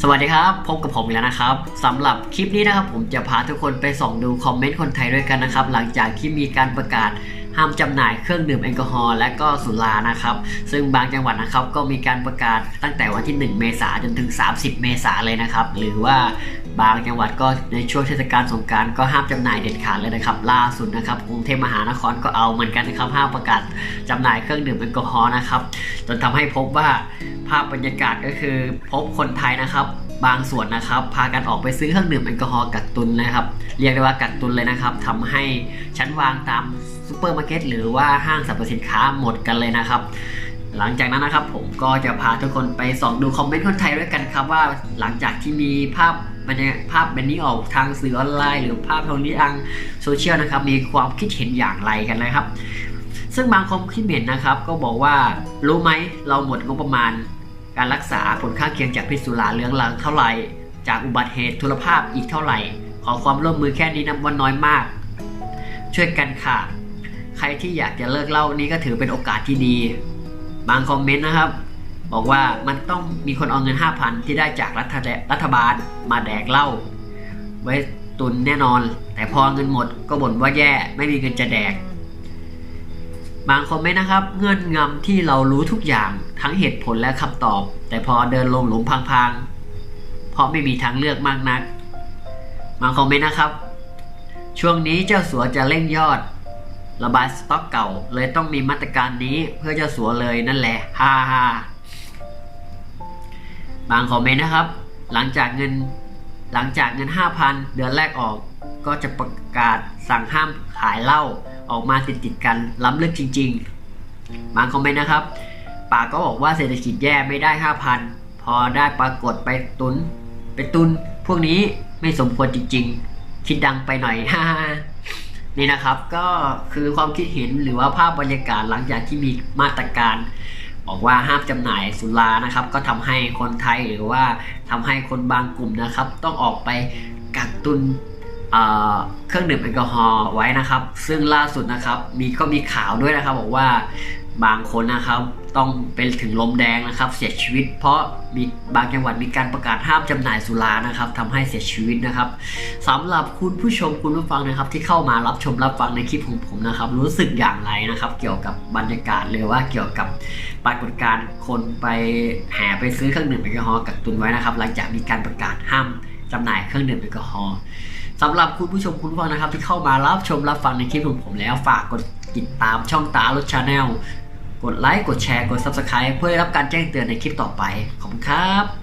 สวัสดีครับพบกับผมอีกแล้วนะครับสำหรับคลิปนี้นะครับผมจะพาทุกคนไปส่องดูคอมเมนต์คนไทยด้วยกันนะครับหลังจากที่มีการประกาศ ห้ามจำหน่ายเครื่องดื่มแอลกอฮอล์และก็สุรานะครับ ซึ่งบางจังหวัดนะครับก็มีการประกาศตั้งแต่วันที่ 1 เมษายนจนถึง 30 เมษายนเลยนะครับ หรือว่าบางจังหวัดก็ในช่วงเทศกาลสงการก็ห้ามจำหน่ายเด็ดขาดเลยนะครับ ล่าสุดนะครับกรุงเทพมหานครก็เอาเหมือนกันนะครับห้ามประกาศจำหน่ายเครื่องดื่มแอลกอฮอล์นะครับจนทำให้พบว่าภาพบรรยากาศก็คือพบคนไทยนะครับ บางส่วนนะครับ พากันออกไปซื้อเครื่องดื่มแอลกอฮอล์กักตุนนะครับ เรียกได้ว่ากักตุนเลยนะครับทำให้ชั้นวางตามซูเปอร์มาร์เก็ตหรือว่าห้างสรรพสินค้าหมดกันเลยนะครับ หลังจากนั้นนะครับ ผมก็จะพาทุกคนไปส่องดูคอมเมนต์คนไทยด้วยกันครับว่าหลังจากที่มีภาพบรรยากภาพแบบนี้ออกทางสื่อออนไลน์ หรือภาพทางนี้ทางโซเชียลนะครับ มีความคิดเห็นอย่างไรกันนะครับ ซึ่งบางความคิดเห็นนะครับ ก็บอกว่ารู้ไหมเราหมดงบประมาณ การรักษาผลข้างเคียงจากพิษสุราเรื้องรังเท่าไหร่ จากอุบัติเหตุทุรภาพอีกเท่าไหร่ ขอความร่วมมือแค่นี้นับว่าน้อยมาก ช่วยกันค่ะ ใครที่อยากจะเลิกเล้านี่ก็ถือเป็นโอกาสที่ดี บางคอมเมนต์นะครับ บอกว่ามันต้องมีคนเอาเงิน 5,000 ที่ได้จากรัฐรัฐบาลมาแดกเหล้าไว้ตุนแน่นอน แต่พอเงินหมดก็บ่นว่าแย่ไม่มีเงินจะแดก บางคอมเมนต์นะครับ เงื่อนงำที่เรารู้ทุกอย่างทั้งเหตุผลและคำตอบ แต่พอเดินลงหลุมพังๆ เพราะไม่มีทางเลือกมากนัก บางคอมเมนต์นะครับ ช่วงนี้เจ้าสัวจะเร่งยอด ระบายสต็อกเก่าเลยต้องมีมาตรการนี้เพื่อเจ้าสัวเลยนั่นแหละฮ่าฮ่าบางคอมเมนต์นะครับ หลังจากเงินหลังจากเงิน 5,000 เดือนแรกออกก็จะประกาศสั่งห้ามขายเหล้าออกมาติดติดกันล้ำลึกจริง ๆ บางคอมเมนต์นะครับปาก็บอกว่าเศรษฐกิจแย่ไม่ได้ 5,000 พอได้ปรากฏไปตุน ไปตุน พวกนี้ไม่สมควรจริง ๆ คิดดังไปหน่อยฮ่านี่นะครับก็คือความคิดเห็นหรือว่าภาพบรรยากาศหลังจากที่มีมาตรการบอกว่าห้ามจำหน่ายสุรานะครับ ก็ทำให้คนไทยหรือว่าทำให้คนบางกลุ่มนะครับ ต้องออกไปกักตุน เครื่องดื่มแอลกอฮอล์ไว้นะครับ ซึ่งล่าสุดนะครับมีก็มีข่าวด้วยนะครับ บอกว่าบางคนนะครับต้องเป็นถึงลมแดงนะครับ เสียชีวิต เพราะมีบางจังหวัดมีการประกาศห้ามจำหน่ายสุรานะครับทำให้เสียชีวิตนะครับสำหรับคุณผู้ชมคุณผู้ฟังนะครับ ที่เข้ามารับชมรับฟังในคลิปของผมนะครับ รู้สึกอย่างไรนะครับ เกี่ยวกับบรรยากาศหรือว่าเกี่ยวกับปรากฏการณ์คนไปแห่ไปซื้อเครื่องดื่มแอลกอฮอล์กักตุนไว้นะครับ หลังจากมีการประกาศห้ามจำหน่ายเครื่องดื่มแอลกอฮอล์ สำหรับคุณผู้ชมคุณฟังนะครับ ที่เข้ามารับชมรับฟังในคลิปของผมแล้วฝากกดติดตามช่องตาลุชาแนลกดไลค์กดแชร์กด Subscribe เพื่อได้รับการแจ้งเตือนในคลิปต่อไป ขอบคุณครับ